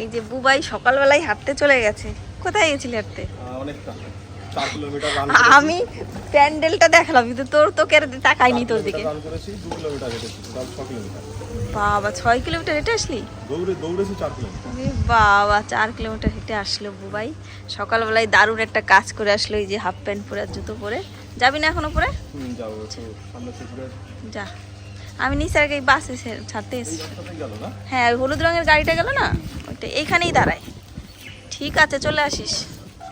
এই যে বুবাই সকালবেলায় হাঁটতে চলে গেছে। কোথায় গেছিলি হাঁটতে? আমি প্যান্ডেলটা দেখলাম কিন্তু তোর তো কেন তাকাইনি তোর দিকে? বাবা ছয় কিলোমিটার হেঁটে আসলি? বাবা চার কিলোমিটার হেঁটে আসলো বুবাই। সকালবেলায় দারুণ একটা কাজ করে আসলো এই যে হাফ প্যান্ট পরে আর জুতো পরে। যাবি না এখনও পরে? যা। আমি নিচের আগে বাসে ছাড়তে এসেছি। রাস্তাতেই গেল না? হ্যাঁ হলুদ রঙের গাড়িটা গেল না? ওইটা এইখানেই দাঁড়ায়। ঠিক আছে চলে আসিস।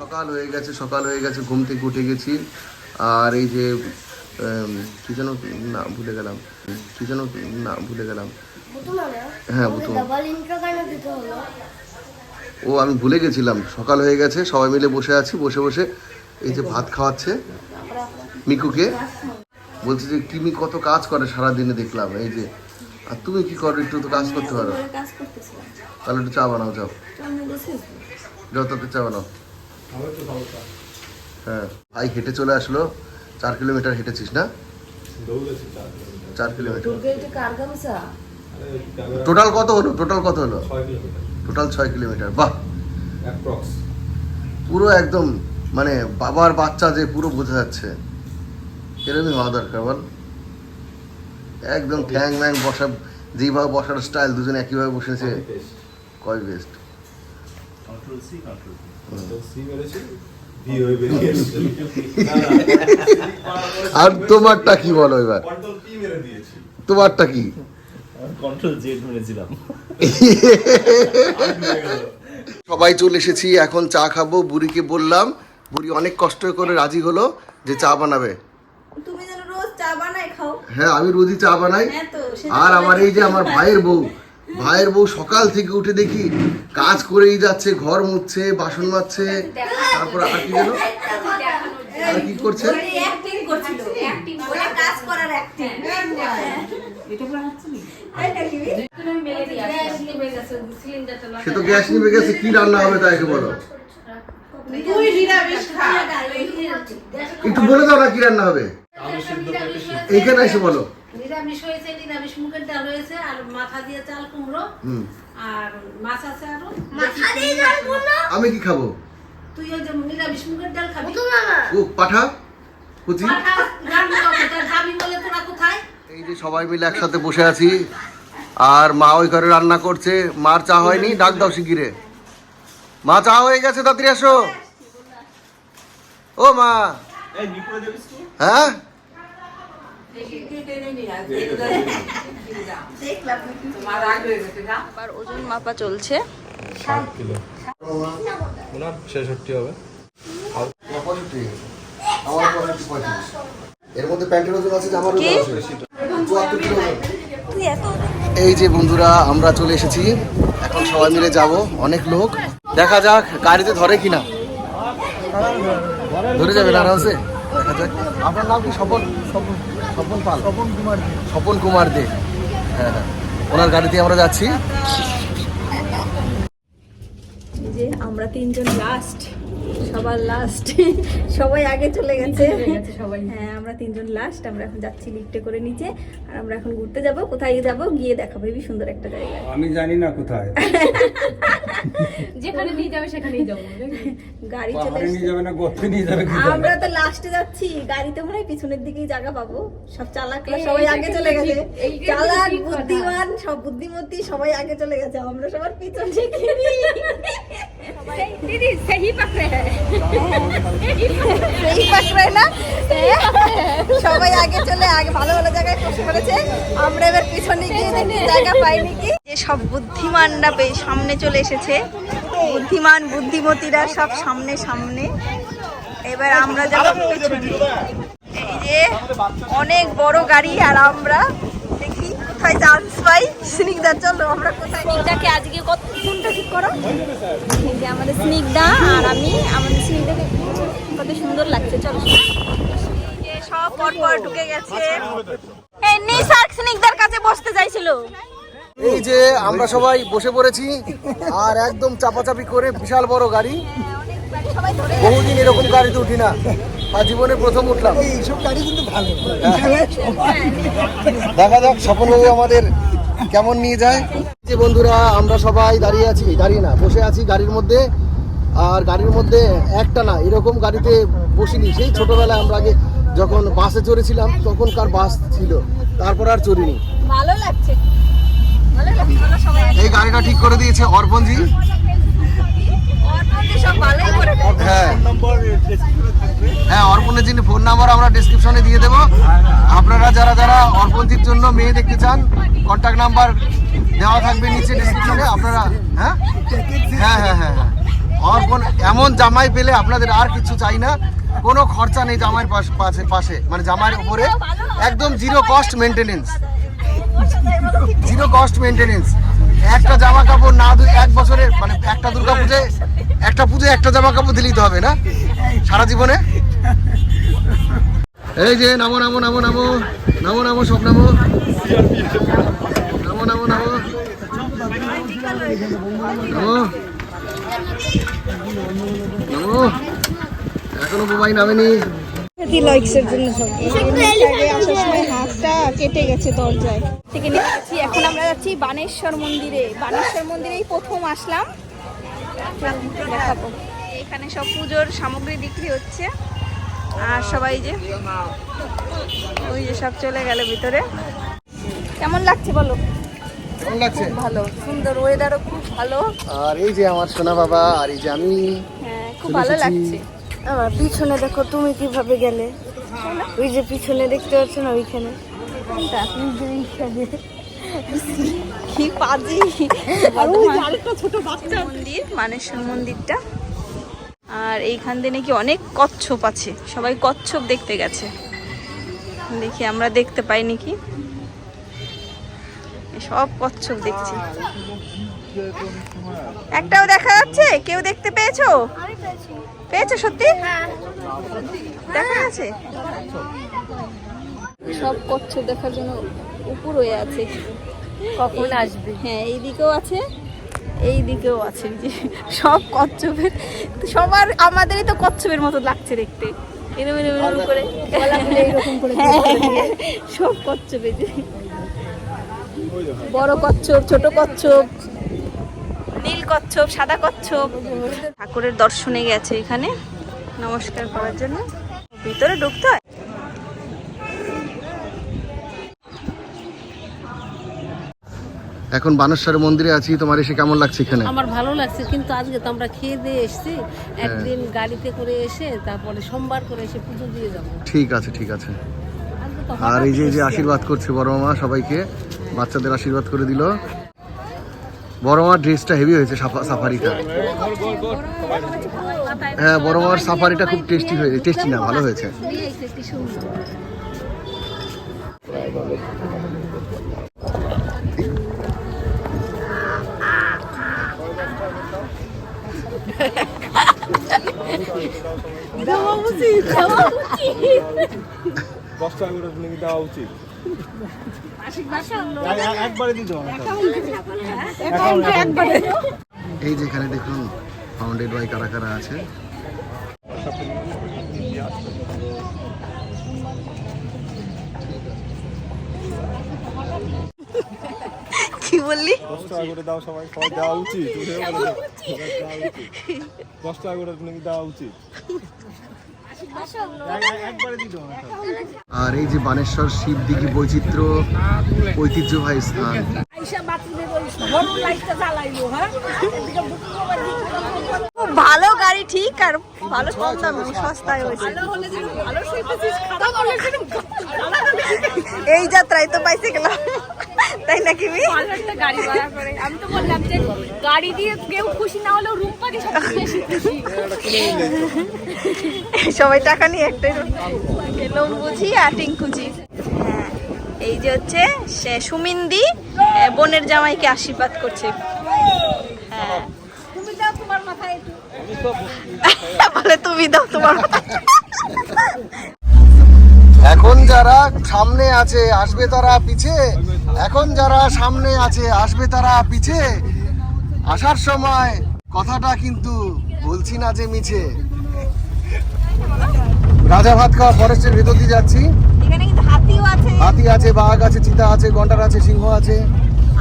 সকাল হয়ে গেছে সকাল হয়ে গেছে ঘুম থেকে উঠে গেছি। আর এই যে কি যেন না ভুলে গেলাম। কি যেন না ভুলে গেলাম। হ্যাঁ বুতু ডবল ইন্ট্রো কেন দিতে হলো? ও আমি ভুলে গেছিলাম। সকাল হয়ে গেছে সবাই মিলে বসে আছি বসে বসে এই যে ভাত খাওয়াচ্ছে মিকুকে। বলছে যে কিমি কত কাজ করে সারা দিনে দেখলাম এই যে। আর তুমি কি করো একটু তো কাজ করতে পারো। তাহলে একটু চা বানাও যাও। যাও তাতে চা বানাও। হ্যাঁ। ভাই হেঁটে চলে আসলো চার কিলোমিটার হেঁটেছিস না? চার কিলোমিটার। টোটাল কত হলো? টোটাল কত হলো? টোটাল ছয় কিলোমিটার। বাহ! পুরো একদম মানে বাবার বাচ্চা যে পুরো বোঝা যাচ্ছে। এরকমই হওয়া দরকার বল একদম ঠ্যাং ম্যাং বসা যেইভাবে বসার স্টাইল দুজন একইভাবে বসেছে কয় বেস্ট কন্ট্রোল সি কন্ট্রোল সি মেরেছি ভি হয়ে বেরিয়ে এসেছে আর তোমারটা কি বলো এবার কন্ট্রোল পি মেরে দিয়েছি তোমারটা কি কন্ট্রোল জেড মেরেছিলাম সবাই চলে এসেছি এখন চা খাব বুড়িকে বললাম বুড়ি অনেক কষ্ট করে রাজি হলো যে চা বানাবে তুমি যেন রোজ চা বানাই খাও। হ্যাঁ আমি রোজই চা বানাই। হ্যাঁ আর আমার এই যে আমার ভাইয়ের বউ ভাইয়ের বউ সকাল থেকে উঠে দেখি কাজ করেই যাচ্ছে ঘর মুছছে বাসন মাজছে তারপর আর কি যেন? আর কি করছে? অ্যাক্টিং করছিল। অ্যাক্টিং করে কাজ করার অ্যাক্টিং সে তো গ্যাস নিবে গেছে কি রান্না হবে তাইকে বলো? একটু বলে দাও না কি রান্না হবে। এইখানে এসে বলো। নিরামিষ হয়েছে নিরামিষ মুগের ডাল হয়েছে আর মাথা দিয়ে চাল কুমড়ো হুম। আর মাছ আছে আরও। মাথা দিয়ে জল বলল আমি কি খাব? তুই ওই যে নিরামিষ মুগের ডাল খাবি? মামা। ও পাঠা? কুচি? এই যে সবাই মিলে একসাথে বসে আছি আর মা ওই ঘরে রান্না করছে মার চা হয়নি ডাক দাও শিগগিরে। মা চা হয়ে গেছে তাড়াতাড়ি আসো। ও মা। হ্যাঁ? ওজন মাপা চলছে ছেষট্টি হবে প্যান্টের ওজন আছে এই যে বন্ধুরা, আমরা চলে এসেছি। এখন সবাই মিলে যাব, অনেক লোক। দেখা যাক, গাড়িতে ধরে কিনা। ধরে যাবে দেখা যাক। আপনার নাম কি? স্বপন? স্বপন। স্বপন পাল। স্বপন কুমার দে। স্বপন কুমার দে। হ্যাঁ হ্যাঁ। ওনার গাড়িতে আমরা যাচ্ছি। যে আমরা তিনজন লাস্ট সবার লাস্ট সবাই আগে চলে গেছে। হ্যাঁ আমরা তিনজন লাস্ট আমরা এখন যাচ্ছি লিফটে করে নিচে আর আমরা এখন ঘুরতে যাব কোথায় যাব গিয়ে দেখাবো হেবি সুন্দর একটা জায়গা। আমি জানি না কোথায়। যেখানে নিয়ে যাবে সেখানেই যাব গাড়ি চলে নিয়ে যাবে না গর্তে নিয়ে যাবে আমরা তো লাস্টে যাচ্ছি গাড়িতে মনে হয় পিছনের দিকেই জায়গা পাবো। সব চালাকরা সবাই আগে চলে গেছে। চালাক বুদ্ধিমান সব বুদ্ধিমতী সবাই আগে চলে গেছে। আমরা সবার পিছন থেকে দিদি, সেই পাকড়ে সেই পাকড়ে না? সবাই আগে চলে, আগে ভালো ভালো জায়গায় বসে পড়েছে আমরা এবার পিছনে গিয়ে দেখি, জায়গা পাইনি কি? যে সব বুদ্ধিমানরা সামনে চলে এসেছে। বুদ্ধিমান, বুদ্ধিমতীরা সব সামনে সামনে। এবার আমরা যাব পেছনে। এই যে অনেক বড় গাড়ি আর আমরা কোথায় চান্স পাই স্নিগ্ধা চলো আমরা কোথায় স্নিগ্ধাকে আজকে কত ফোনটা ঠিক করো? এই যে আমাদের স্নিগ্ধা আর আমি আমাদের স্নিগ্ধাকে কত সুন্দর লাগছে চলো সব পর পর ঢুকে গেছে। এই নিসার্ক স্নিগ্ধার কাছে বসতে চাইছিল। এই যে আমরা সবাই বসে পড়েছি আর একদম চাপাচাপি করে বিশাল বড় গাড়ি। সবাই ধরে বহুদিন এরকম গাড়িতে উঠি না। জীবনে প্রথম উঠলাম। এইসব গাড়ি কিন্তু ভালো। দেখা যাক স্বপনবাবু আমাদের কেমন নিয়ে যায়। যে বন্ধুরা আমরা সবাই দাঁড়িয়ে আছি। দাঁড়িয়ে না বসে আছি গাড়ির মধ্যে। আর গাড়ির মধ্যে একটা না এরকম গাড়িতে বসিনি। সেই ছোটবেলায় আমরা আগে যখন বাসে চড়েছিলাম তখনকার বাস ছিল। তারপর আর চড়িনি। ভালো লাগছে। ভালো লাগছে চলো সবাই এই গাড়িটা ঠিক করে দিয়েছে অর্পণজি। হ্যাঁ। যিনি ফোন নাম্বার আমরা ডিসক্রিপশনে দিয়ে দেবো। আপনারা যারা যারা অর্পণজির জন্য মেয়ে দেখতে চান কন্ট্যাক্ট নাম্বার দেওয়া থাকবে নিচে ডিসক্রিপশনে আপনারা হ্যাঁ? হ্যাঁ হ্যাঁ হ্যাঁ হ্যাঁ। অর্পণ, এমন জামাই পেলে আপনাদের আর কিছু চাই না। কোনো খরচা নেই জামাইয়ের পাশ- পাশে মানে জামাইয়ের উপরে একদম zero cost maintenance zero cost maintenance একটা জামা কাপড় না এক বছরের মানে একটা দুর্গা পুজোয় একটা পুজোয় একটা জামা কাপড় দিলেই তো হবে না সারা জীবনে? এই যে নামো নামো নামো নামো নামো নামো, সব নামো। নামো নামো নামো। নামো। নামো। এখনও নামেনি। আসার সময় কেটে গেছে দরজায়। থেকে এখন আমরা যাচ্ছি বানেশ্বর মন্দিরে। বানেশ্বর মন্দিরেই প্রথম আসলাম। এখানে সব পুজোর সামগ্রী বিক্রি হচ্ছে। আর সবাই যে ওই যে সব চলে গেল ভিতরে। কেমন লাগছে বলো? কেমন লাগছে? ভালো সুন্দর ওয়েদারও খুব ভালো। আর এই যে আমার সোনা বাবা আর এই যে আমি হ্যাঁ খুব ভালো লাগছে। আমার পিছনে দেখো তুমি কীভাবে গেলে? ওই যে পিছনে দেখতে পাচ্ছ না ওইখানে কি পাজি। আরেকটা ছোট বাচ্চা। মন্দির মানেশ্বর মন্দিরটা। আর এইখান দিয়ে নাকি অনেক কচ্ছপ আছে। সবাই কচ্ছপ দেখতে গেছে। দেখি আমরা দেখতে পাই নাকি। সব কচ্ছপ দেখছি। একটাও দেখা যাচ্ছে? কেউ দেখতে পেয়েছ? পেয়েছ সত্যি? দেখা যাচ্ছে সব কচ্ছপ দেখার জন্য উপর হয়ে আছে। কখন আসবে? হ্যাঁ এই দিকেও আছে। এই দিকেও আছে যে সব কচ্ছপের সবার আমাদেরই তো কচ্ছপের মতো লাগছে দেখতে। এরম এরম এরম করে। এরকম করে হ্যাঁ, সব কচ্ছপে যে। বড় কচ্ছপ ছোট কচ্ছপ। নীল কচ্ছপ সাদা কচ্ছপ। ঠাকুরের দর্শনে গেছে এখানে নমস্কার করার জন্য। ভিতরে ঢুকতে হয়? এখন বানেশ্বর মন্দিরে আছি তোমার এসে কেমন লাগছে এখানে? আমার ভালো লাগছে কিন্তু আজকে তো আমরা খেয়ে দিয়ে এসেছি। একদিন গাড়িতে করে এসে তারপরে সোমবার করে এসে পুজো দিয়ে যাব। ঠিক আছে ঠিক আছে। আর এই যে যে আশীর্বাদ করছে বড় মামা সবাইকে বাচ্চাদের আশীর্বাদ করে দিল। বড় মার ড্রেসটা হেভি হয়েছে সাফা- সাফারিটা। হ্যাঁ বড় মার সাফারিটা খুব টেস্টি হয়েছে। টেস্টি না ভালো হয়েছে। দিয়েছে কি সুন্দর দশ টাকা করে নাকি দেওয়া উচিত এই যেখানে দেখুন ফাউন্ডেড বাই কারা কারা আছে? দশ টাকা করে দাও সবাই সবাই দেওয়া উচিত। দশ টাকা করে নাকি দেওয়া উচিত। আর এই যে বানেশ্বর শিব দিঘি বৈচিত্র্য ঐতিহ্যবাহী স্থান। ভালো গাড়ি ঠিক আর ভালো কম দামে সস্তায় হয়েছে। এই যাত্রায় তো পাইছে গেলাম তাই নাকি মি? গাড়ি ভাড়া করে। আমি তো বললাম যে গাড়ি দিয়ে কেউ খুশি না হলেও রুম পাখি সবচেয়ে বেশি খুশি। সবাই টাকা নিয়ে একটাই লোন বুঝি আর টিঙ্কুজি হ্যাঁ এই যে হচ্ছে সে সুমিন্দি বোনের জামাইকে আশীর্বাদ করছে। হ্যাঁ। তুমি যাও তোমার মাথায় বলে তুমি দাও তোমার এখন যারা সামনে আছে আসবে তারা পিছে। এখন যারা সামনে আছে আসবে তারা পিছে। আসার সময় কথাটা কিন্তু বলছি না যে মিছে। রাজা ভাত খাওয়া ফরেস্টের ভেতর দিয়ে যাচ্ছি। হাতি আছে বাঘ আছে চিতা আছে গন্ডার আছে সিংহ আছে।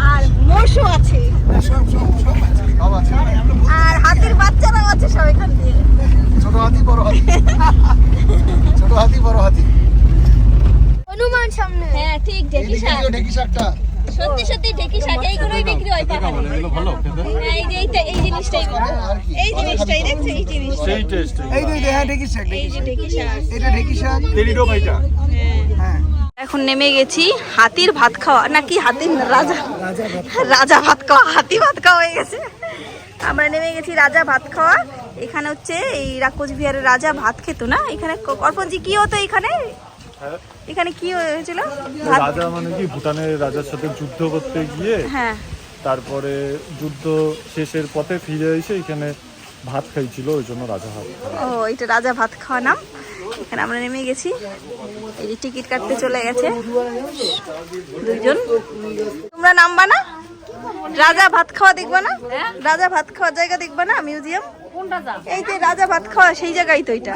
আর মোষও আছে। সব আছে। আর হাতির বাচ্চারাও আছে সব এখান দিয়ে ছোট হাতি বড় হাতি ছোট হাতি বড় হাতি হনুমান সামনে হ্যাঁ ঠিক ঢেকি শাকটা? সত্যি সত্যি ঢেকি শাক এইগুলোই বিক্রি হয় পাহাড়ে। এগুলো ভালো খেতে? হ্যাঁ, এই যে এইটা এই জিনিসটাই এই জিনিসটাই দেখছ এই জিনিসটা সেই টেস্ট এই দুই হ্যাঁ ঢেকি শাক এই যে ঢেকি শাক। এটা ঢেকি শাক? ভাইটা এখন নেমে গেছি হাতির ভাত খাওয়া নাকি হাতির রাজা? রাজা ভাত। খাওয়া হাতি ভাত খাওয়া হয়ে গেছে। আমরা নেমে গেছি রাজা ভাত খাওয়া। এখানে হচ্ছে এই রাক্ষস বিহারের রাজা ভাত খেত না? এখানে অর্পণজি কি হতো এখানে? এখানে কি হয়েছিল? রাজা মানে কি ভুটানের রাজার সাথে যুদ্ধ করতে গিয়ে হ্যাঁ। তারপরে যুদ্ধ শেষের পথে ফিরে এসে এখানে ভাত খাইছিল ওই জন্য রাজা ভাত ও এটা রাজা ভাত খাওয়া নাম। এখানে আমরা নেমে গেছি। এই যে টিকিট কাটতে চলে গেছে। দুইজন তোমরা নামবা না? রাজা ভাত খাওয়া দেখবা না? রাজা ভাত খাওয়ার জায়গা দেখবা না? মিউজিয়াম? এই যে রাজা ভাত খাওয়া, সেই জায়গায় তো এটা।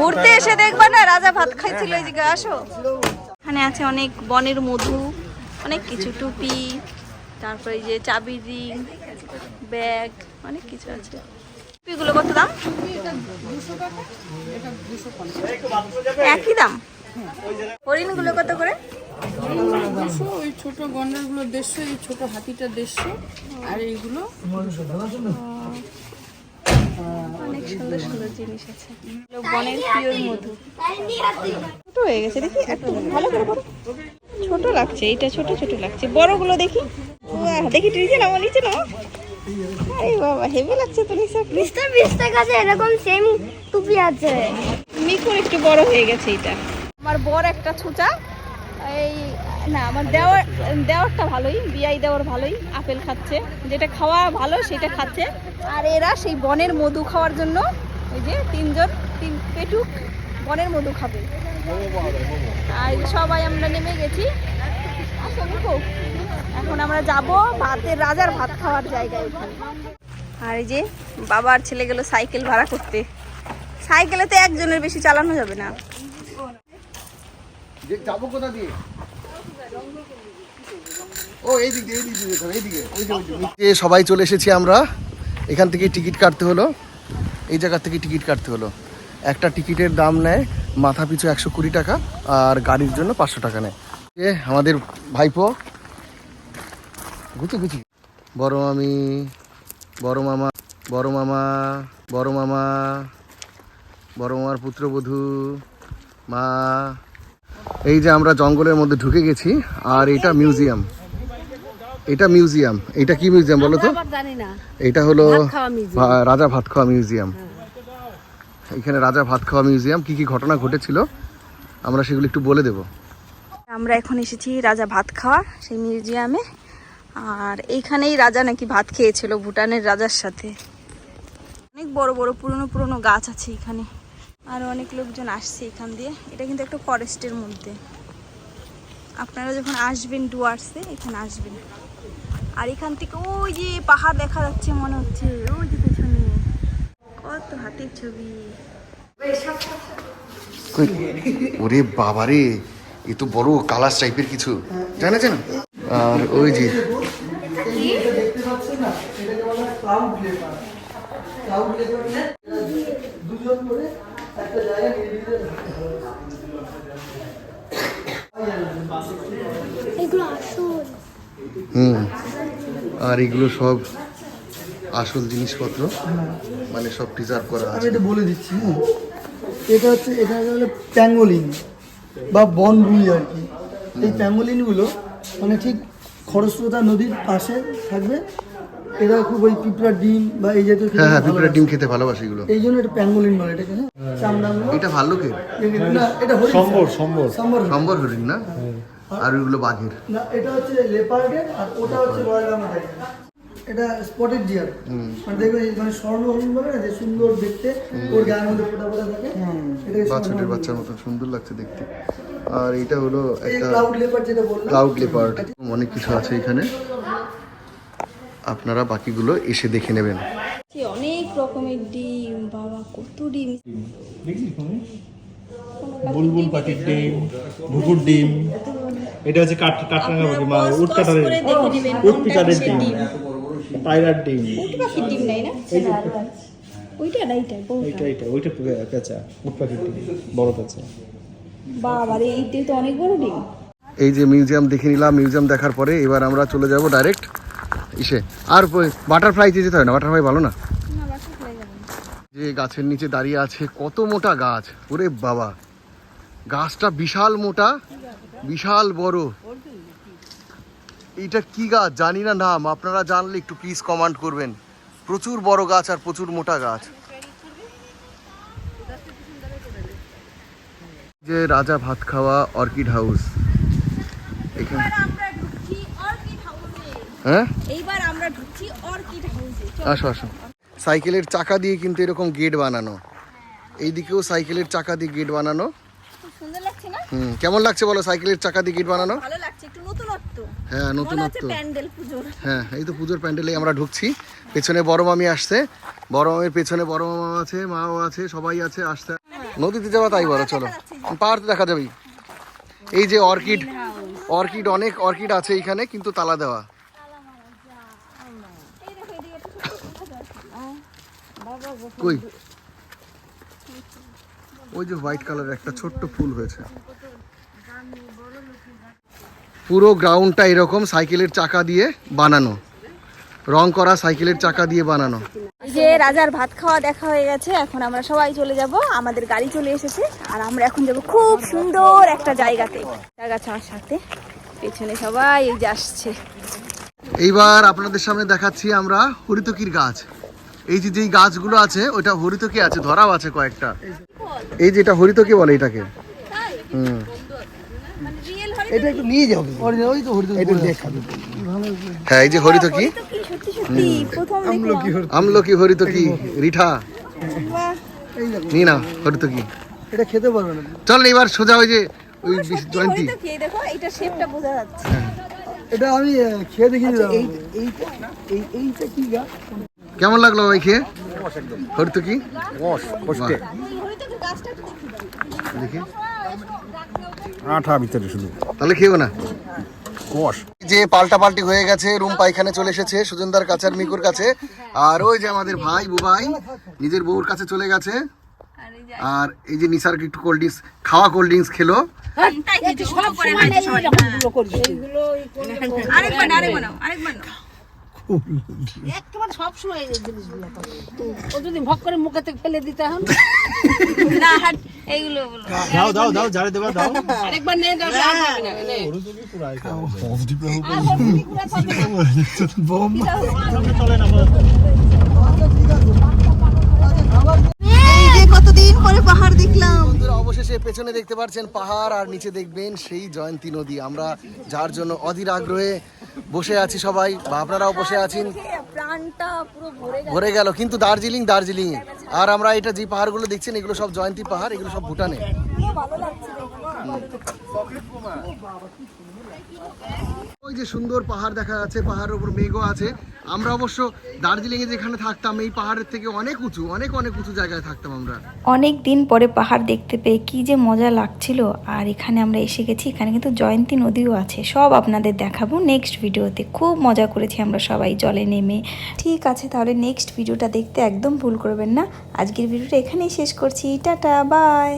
ঘুরতে এসে দেখবা না, রাজা ভাত খাইছিল এই জায়গায়, আসো। এখানে আছে অনেক বনের মধু, অনেক কিছু, টুপি, তারপরে যে চাবি রিং, ব্যাগ, অনেক কিছু আছে। টুপিগুলো কত দাম? একই দাম? হরিণগুলো কত করে? ওই ছোট গন্ডারগুলো দেড়শো এই ছোট হাতিটা দেড়শো আর এইগুলো অনেক সুন্দর সুন্দর জিনিস আছে। বনের পিওর মধু। ছোট হয়ে গেছে দেখি একটু ভালো করে ছোট লাগছে এটা ছোট ছোট লাগছে। বড়গুলো দেখি। দেখি নিচে নামো নিচে নামো। আরে বাবা হেভি লাগছে তো নিচে মিস্টার বিস্টের কাছে এরকম সেম টুপি আছে। মিকুর একটু বড় হয়ে গেছে এটা আমার বর একটা ছুচা এই না আমার দেওয়ার দেওয়ারটা ভালোই বিয়াই দেওয়ার ভালোই আপেল খাচ্ছে। যেটা খাওয়া ভালো সেটা খাচ্ছে। আর এরা সেই বনের মধু খাওয়ার জন্য ওই যে তিনজন তিন পেটুক বনের মধু খাবে। আর সবাই আমরা নেমে গেছি। এখন আমরা যাব ভাতের রাজার ভাত খাওয়ার জায়গায়। ওখানে আর এই যে বাবার ছেলে গেল সাইকেল ভাড়া করতে। সাইকেলে তো একজনের বেশি চালানো যাবে না। যাব কোথা দিয়ে? ও, এইদিকে যে, ওই সবাই চলে এসেছি আমরা। এখান থেকে টিকিট কাটতে হলো। এই জায়গা থেকে টিকিট কাটতে হলো। একটা টিকিটের দাম নেয় মাথা পিছু একশো কুড়ি টাকা আর গাড়ির জন্য পাঁচশো টাকা নেয়। এ, আমাদের ভাইপো। গুছি গুছি। বড় মামি, বড় মামা বড় মামা বড় মামা, বড় মামার পুত্রবধূ, মা এই যে আমরা জঙ্গলের মধ্যে ঢুকে গেছি আর এটা মিউজিয়াম। এটা মিউজিয়াম। এটা কি মিউজিয়াম বলো তো? জানি না। এটা হলো রাজা ভাত খাওয়া মিউজিয়াম। এখানে রাজা ভাত খাওয়া মিউজিয়াম। কি কি ঘটনা ঘটেছিল আমরা সেগুলো একটু বলে দেব। আমরা এখন এসেছি রাজা ভাত খাওয়া সেই মিউজিয়ামে। আর এইখানেই রাজা নাকি ভাত খেয়েছিল ভুটানের রাজার সাথে। অনেক বড় বড় পুরনো পুরনো গাছ আছে এখানে। আর অনেক লোকজন আসছে এখান দিয়ে। এটা কিন্তু একটা ফরেস্টের মধ্যে। আপনারা যখন আসবেন ডুয়ার্সে এখানে আসবেন। আর এখান থেকে ওই যে পাহাড় দেখা যাচ্ছে মনে হচ্ছে ওই যে পেছনে। কত হাতের ছবি। কই? ওরে বাবারে এ তো বড় কালাস টাইপের কিছু। জানা জানা আর ওই যে এগুলো আসল। হুম। আর এগুলো সব আসল জিনিসপত্র মানে সব প্রিজার্ভ করা আমি আছে এটা বলে দিচ্ছি হ্যাঁ। এটা হচ্ছে এটা হলো প্যাঙ্গোলিন বা বনরুই আর কি। এই প্যাঙ্গোলিনগুলো মানে ঠিক খরস্রোতা নদীর পাশে থাকবে এরা খুব ওই পিঁপড়ার ডিম বা এই জাতীয় হ্যাঁ হ্যাঁ পিঁপড়ার ডিম খেতে ভালোবাসে এগুলো। এই জন্য এটা প্যাঙ্গোলিন বলে এটাকে হ্যাঁ চামড়াগুলো। এটা না এটা হরিণ। সম্বর সম্বর। সম্বর সম্বর হরিণ না? আর ওইগুলো বাঘের। না এটা হচ্ছে লেপার্ডের আর ওটা হচ্ছে রয়্যাল টাইগার। এটা স্পটেড ডিয়ার। মানে দেখবে মানে স্বর্ণ হরিণ বলে না যে সুন্দর দেখতে ওর গায়ের মধ্যে ফোটা ফোটা থাকে। বাচ্চার মতন সুন্দর লাগছে দেখতে। আর এটা হলো একটা ক্লাউড লেপার্ড যেটা বললাম। ক্লাউড লেপার্ড অনেক কিছু আছে এখানে। আপনারা বাকিগুলো এসে দেখে নেবেন। অনেক রকমের ডিম বাবা কত ডিম। বুলবুল পাখির ডিম ঘুঘুর ডিম এটা হচ্ছে কাঠ কাঠরাঙা পাখি মা উট কাটারের উট পিকারের ডিম ডিম। পায়রার ডিম। উট পাখির ডিম নাই না? ওইটা না এইটা এইটা এইটা ওইটা পেঁচা উট পাখির ডিম বড় পেঁচা। বাবা রে এইটা তো অনেক বড় ডিম। এই যে মিউজিয়াম দেখে নিলাম মিউজিয়াম দেখার পরে এবার আমরা চলে যাব ডাইরেক্ট ইসে। আর বাটারফ্লাইতে যেতে হয় না? বাটারফ্লাই ভালো না? যে গাছের নিচে দাঁড়িয়ে আছে কত মোটা গাছ? ওরে বাবা। গাছটা বিশাল মোটা বিশাল বড়। এইটা কি গাছ? জানি না নাম। আপনারা জানলে একটু প্লিজ কমান্ড করবেন। প্রচুর বড় গাছ আর প্রচুর মোটা গাছ। যে রাজা ভাত খাওয়া অর্কিড হাউস এখানে আমরা ঢুকছি অর্কিড হাউসে হ্যাঁ? এইবার আমরা ঢুকছি অর্কিড হাউসে। আসো আসো। সাইকেলের চাকা দিয়ে কিন্তু এরকম গেট বানানো। এইদিকেও সাইকেলের চাকা দিয়ে গেট বানানো। হুম কেমন লাগছে বলো সাইকেলের চাকা দিয়ে গেট বানানো? ভালো লাগছে একটু নতুনত্ব। হ্যাঁ নতুনত্ব। প্যান্ডেল পুজোর। হ্যাঁ এই তো পুজোর প্যান্ডেলে আমরা ঢুকছি। পেছনে বড় মামি আসছে। বড় মামির পেছনে বড় মামা আছে মাও আছে সবাই আছে আসতে নদীতে যাওয়া তাই বলো চলো। পাহাড় দেখা যাবেই। এই যে অর্কিড অর্কিড অনেক অর্কিড আছে এখানে কিন্তু তালা দেওয়া। কই? ওই যে হোয়াইট কালারের একটা ছোট্ট ফুল হয়েছে। পুরো গ্রাউন্ডটা এরকম সাইকেলের চাকা দিয়ে বানানো। রং করা সাইকেলের চাকা দিয়ে বানানো। যে রাজার ভাত খাওয়া দেখা হয়ে গেছে এখন আমরা সবাই চলে যাব। আমাদের গাড়ি চলে এসেছে আর আমরা এখন যাব খুব সুন্দর একটা জায়গাতে। জায়গা ছাড়ার সাথে পেছনে সবাই এই যে আসছে। এইবার আপনাদের সামনে দেখাচ্ছি আমরা হরিতকির গাছ। এই যে যেই গাছগুলো আছে ওইটা হরিতকি আছে ধরাও আছে কয়েকটা। এই যে এটা হরিতকি বলে এটাকে। হুম। এটা একটু নিয়ে যাবে ওই তো হরিদ দেখাবে। হ্যাঁ এই যে হরিতকি কি? সত্যি সত্যি প্রথম দেখলাম। আমলকি হরিতকি রিঠা? নি না হরিতকি এটা খেতে পারবে না। চল এবার সোজা ওই যে ওই জয়ন্তী। দেখো এটা শেপটা বোঝা যাচ্ছে। এটা আমি খেয়ে এইটা এইটা কি গাছ? কেমন লাগল ভাই খেয়ে? হরিতকি দেখি। আঠা ভিতরে শুধু। তাহলে খেয়েও না? কষ যে পাল্টা পাল্টি হয়ে গেছে রুম পাইখানে চলে এসেছে সুজনদার কাছে আর মিকুর কাছে। আর ওই যে আমাদের ভাই বুবাই নিজের বউর কাছে চলে গেছে। আর এই যে নিসার একটু কোল্ড ড্রিঙ্কস খাওয়া কোল্ড ড্রিঙ্কস খেলো। আরেকবার আরেকবার আরেকবার। একেবারে সবসময় এই জিনিসগুলো ও যদি ভক করে মুখে থেকে ফেলে দিতে হন না হাট এইগুলো বলো। দাও দাও দাও যারে দেবা দাও। আরেকবার নে। দাও আর হবে না, নে। এই যে কতদিন পরে পাহাড় দেখলাম। অবশেষে পেছনে দেখতে পাচ্ছেন পাহাড় আর নিচে দেখবেন সেই জয়ন্তী নদী। আমরা যার জন্য অধীর আগ্রহে বসে আছি সবাই বা আপনারাও বসে আছেন। ভরে গেল। কিন্তু দার্জিলিং দার্জিলিং। আর আমরা এটা যে পাহাড়গুলো দেখছেন এগুলো সব জয়ন্তী পাহাড় এগুলো সব ভুটানে ভালো লাগছে। ওই যে সুন্দর পাহাড় দেখা যাচ্ছে, পাহাড়ের উপর মেঘও আছে। আমরা অবশ্য দার্জিলিং এ যেখানে থাকতাম, এই পাহাড়ের থেকে অনেক উঁচু, অনেক অনেক উঁচু জায়গায় থাকতাম আমরা। অনেক দিন পরে পাহাড় দেখতে পেয়ে কি যে মজা লাগছিল। আর এখানে আমরা এসে গেছি, এখানে কিন্তু জয়ন্তী নদীও আছে। সব আপনাদের দেখাবো নেক্সট ভিডিওতে খুব মজা করেছি আমরা সবাই, জলে নেমে। ঠিক আছে, তাহলে নেক্সট ভিডিওটা দেখতে একদম ভুল করবেন না। আজকের ভিডিওটা এখানেই শেষ করছি। Tata bye